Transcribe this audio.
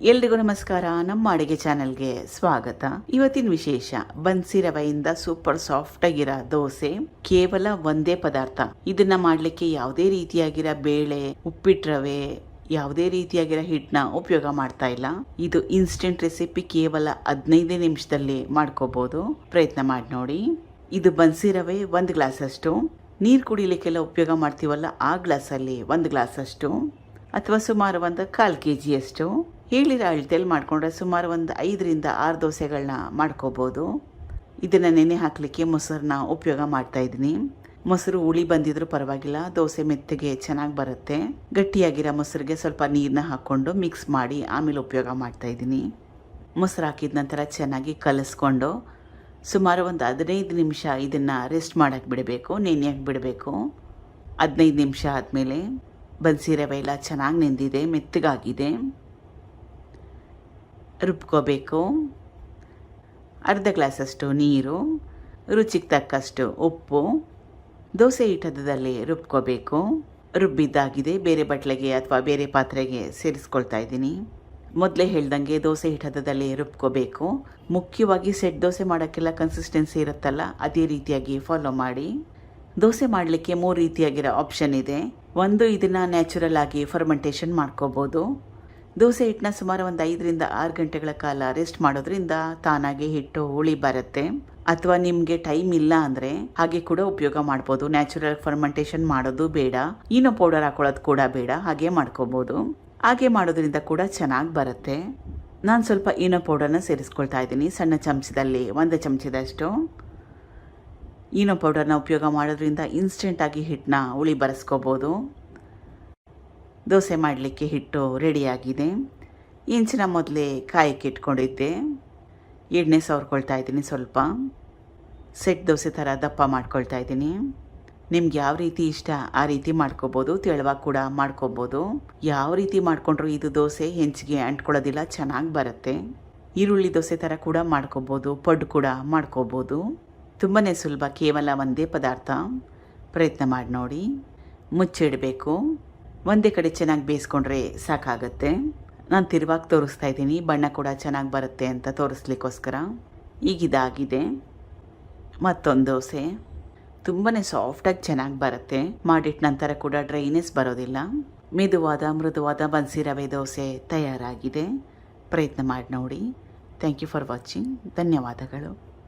ಎಲ್ರಿಗೂ ನಮಸ್ಕಾರ. ನಮ್ಮ ಅಡುಗೆ ಚಾನೆಲ್ಗೆ ಸ್ವಾಗತ. ಇವತ್ತಿನ ವಿಶೇಷ, ಬನ್ಸಿ ರವೆಯಿಂದ ಸೂಪರ್ ಸಾಫ್ಟ್ ಆಗಿರೋ ದೋಸೆ, ಕೇವಲ ಒಂದೇ ಪದಾರ್ಥ. ಇದನ್ನ ಮಾಡ್ಲಿಕ್ಕೆ ಯಾವುದೇ ರೀತಿಯಾಗಿರೋ ಬೇಳೆ ಉಪ್ಪಿಟ್ಟು ರವೆ, ಯಾವುದೇ ರೀತಿಯಾಗಿರೋ ಹಿಟ್ಟನ್ನ ಉಪಯೋಗ ಮಾಡ್ತಾ ಇಲ್ಲ. ಇದು ಇನ್ಸ್ಟೆಂಟ್ ರೆಸಿಪಿ ಕೇವಲ ಹದಿನೈದೇ ನಿಮಿಷದಲ್ಲಿ ಮಾಡ್ಕೋಬಹುದು ಪ್ರಯತ್ನ ಮಾಡಿ ನೋಡಿ. ಇದು ಬನ್ಸಿ ರವೆ ಒಂದು ಗ್ಲಾಸ್ ಅಷ್ಟು ನೀರು ಕುಡಿಲಿಕ್ಕೆಲ್ಲ ಉಪಯೋಗ ಮಾಡ್ತೀವಲ್ಲ, ಆ ಗ್ಲಾಸಲ್ಲಿ ಒಂದು ಗ್ಲಾಸ್ ಅಷ್ಟು ಅಥವಾ ಸುಮಾರು ಒಂದು ಕಾಲು ಕೆ ಜಿಯಷ್ಟು ಹೇಳಿರೋ ಅಳತೆಯಲ್ಲಿ ಮಾಡಿಕೊಂಡ್ರೆ ಸುಮಾರು ಒಂದು ಐದರಿಂದ ಆರು ದೋಸೆಗಳನ್ನ ಮಾಡ್ಕೋಬೋದು. ಇದನ್ನು ನೆನೆ ಹಾಕಲಿಕ್ಕೆ ಮೊಸರನ್ನ ಉಪಯೋಗ ಮಾಡ್ತಾ ಇದ್ದೀನಿ. ಮೊಸರು ಹುಳಿ ಬಂದಿದ್ರೂ ಪರವಾಗಿಲ್ಲ, ದೋಸೆ ಮೆತ್ತಗೆ ಚೆನ್ನಾಗಿ ಬರುತ್ತೆ. ಗಟ್ಟಿಯಾಗಿರೋ ಮೊಸರಿಗೆ ಸ್ವಲ್ಪ ನೀರನ್ನ ಹಾಕ್ಕೊಂಡು ಮಿಕ್ಸ್ ಮಾಡಿ ಆಮೇಲೆ ಉಪಯೋಗ ಮಾಡ್ತಾ ಇದ್ದೀನಿ. ಮೊಸರು ಹಾಕಿದ ನಂತರ ಚೆನ್ನಾಗಿ ಕಲಿಸ್ಕೊಂಡು ಸುಮಾರು ಒಂದು ಹದಿನೈದು ನಿಮಿಷ ಇದನ್ನು ರೆಸ್ಟ್ ಮಾಡೋಕ್ಕೆ ಬಿಡಬೇಕು ನೆನೆಯಕ್ಕೆ ಬಿಡಬೇಕು. ಹದಿನೈದು ನಿಮಿಷ ಆದಮೇಲೆ ಬನ್ಸಿ ರವೆ ಎಲ್ಲ ಚೆನ್ನಾಗಿ ನೆಂದಿದೆ, ಮೆತ್ತಗಾಗಿದೆ. ರುಬ್ಕೋಬೇಕು. ಅರ್ಧ ಗ್ಲಾಸಷ್ಟು ನೀರು, ರುಚಿಗೆ ತಕ್ಕಷ್ಟು ಉಪ್ಪು, ದೋಸೆ ಹಿಟ್ಟದಲ್ಲಿ ರುಬ್ಕೋಬೇಕು. ರುಬ್ಬಿದ್ದಾಗಿದೆ, ಬೇರೆ ಬಟ್ಲೆಗೆ ಅಥವಾ ಬೇರೆ ಪಾತ್ರೆಗೆ ಸೇರಿಸ್ಕೊಳ್ತಾ ಇದ್ದೀನಿ. ಮೊದಲೇ ಹೇಳ್ದಂಗೆ ದೋಸೆ ಹಿಟ್ಟದಲ್ಲಿ ರುಬ್ಕೋಬೇಕು. ಮುಖ್ಯವಾಗಿ ಸೆಟ್ ದೋಸೆ ಮಾಡೋಕ್ಕೆಲ್ಲ ಕನ್ಸಿಸ್ಟೆನ್ಸಿ ಇರುತ್ತಲ್ಲ, ಅದೇ ರೀತಿಯಾಗಿ ಫಾಲೋ ಮಾಡಿ. ದೋಸೆ ಮಾಡಲಿಕ್ಕೆ ಮೂರು ರೀತಿಯಾಗಿರೋ ಆಪ್ಷನ್ ಇದೆ. ಒಂದು, ಇದನ್ನು ನ್ಯಾಚುರಲ್ ಆಗಿ ಫರ್ಮೆಂಟೇಷನ್ ಮಾಡ್ಕೋಬೋದು. ದೋಸೆ ಹಿಟ್ಟನ್ನ ಸುಮಾರು ಒಂದು ಐದರಿಂದ ಆರು ಗಂಟೆಗಳ ಕಾಲ ರೆಸ್ಟ್ ಮಾಡೋದ್ರಿಂದ ತಾನಾಗೆ ಹಿಟ್ಟು ಹುಳಿ ಬರುತ್ತೆ. ಅಥವಾ ನಿಮಗೆ ಟೈಮ್ ಇಲ್ಲ ಅಂದರೆ ಹಾಗೆ ಕೂಡ ಉಪಯೋಗ ಮಾಡ್ಬೋದು. ನ್ಯಾಚುರಲ್ ಫರ್ಮೆಂಟೇಷನ್ ಮಾಡೋದು ಬೇಡ. ಈನೋ ಪೌಡರ್ ಹಾಕೊಳ್ಳೋದು ಕೂಡ ಬೇಡ. ಹಾಗೆ ಮಾಡ್ಕೋಬೋದು. ಹಾಗೆ ಮಾಡೋದ್ರಿಂದ ಕೂಡ ಚೆನ್ನಾಗಿ ಬರುತ್ತೆ. ನಾನು ಸ್ವಲ್ಪ ಈನೋ ಪೌಡರ್ನ ಸೇರಿಸ್ಕೊಳ್ತಾ ಇದ್ದೀನಿ. ಸಣ್ಣ ಚಮಚದಲ್ಲಿ, ಒಂದು ಚಮಚದಷ್ಟು. ಈನೋ ಪೌಡರ್ನ ಉಪಯೋಗ ಮಾಡೋದ್ರಿಂದ ಇನ್ಸ್ಟೆಂಟಾಗಿ ಹಿಟ್ಟನ್ನ ಹುಳಿ ಬರೆಸ್ಕೋಬೋದು. ದೋಸೆ ಮಾಡಲಿಕ್ಕೆ ಹಿಟ್ಟು ರೆಡಿಯಾಗಿದೆ. ಇಂಚಿನ ಮೊದಲೇ ಕಾಯಕ್ಕೆ ಇಟ್ಕೊಂಡಿದ್ದೆ. ಎಣ್ಣೆ ಸವರ್ಕೊಳ್ತಾ ಇದ್ದೀನಿ ಸ್ವಲ್ಪ. ಸೆಟ್ ದೋಸೆ ಥರ ದಪ್ಪ ಮಾಡ್ಕೊಳ್ತಾ ಇದ್ದೀನಿ. ನಿಮ್ಗೆ ಯಾವ ರೀತಿ ಇಷ್ಟ ಆ ರೀತಿ ಮಾಡ್ಕೋಬೋದು, ತೆಳುವಾಗಿ ಕೂಡ ಮಾಡ್ಕೋಬೋದು. ಯಾವ ರೀತಿ ಮಾಡಿಕೊಂಡ್ರು ಇದು ದೋಸೆ ಹೆಂಚಿಗೆ ಅಂಟ್ಕೊಳ್ಳೋದಿಲ್ಲ, ಚೆನ್ನಾಗಿ ಬರುತ್ತೆ. ಈರುಳ್ಳಿ ದೋಸೆ ಥರ ಕೂಡ ಮಾಡ್ಕೋಬೋದು, ಪಡ್ಡು ಕೂಡ ಮಾಡ್ಕೋಬೋದು. ತುಂಬಾ ಸುಲಭ, ಕೇವಲ ಒಂದೇ ಪದಾರ್ಥ. ಪ್ರಯತ್ನ ಮಾಡಿ ನೋಡಿ. ಮುಚ್ಚಿಡಬೇಕು. ಒಂದೇ ಕಡೆ ಚೆನ್ನಾಗಿ ಬೇಯಿಸ್ಕೊಂಡ್ರೆ ಸಾಕಾಗುತ್ತೆ. ನಾನು ತಿರುವಾಗಿ ತೋರಿಸ್ತಾ ಇದ್ದೀನಿ. ಬಣ್ಣ ಕೂಡ ಚೆನ್ನಾಗಿ ಬರುತ್ತೆ ಅಂತ ತೋರಿಸ್ಲಿಕ್ಕೋಸ್ಕರ. ಈಗ ಇದಾಗಿದೆ ಮತ್ತೊಂದು ದೋಸೆ. ತುಂಬಾ ಸಾಫ್ಟಾಗಿ ಚೆನ್ನಾಗಿ ಬರುತ್ತೆ. ಮಾಡಿಟ್ಟ ನಂತರ ಕೂಡ ಡ್ರೈನೆಸ್ ಬರೋದಿಲ್ಲ. ಮೆದುವಾದ, ಮೃದುವಾದ ಬನ್ಸಿ ರವೆ ದೋಸೆ ತಯಾರಾಗಿದೆ. ಪ್ರಯತ್ನ ಮಾಡಿ ನೋಡಿ. ಥ್ಯಾಂಕ್ ಯು ಫಾರ್ ವಾಚಿಂಗ್ ಧನ್ಯವಾದಗಳು.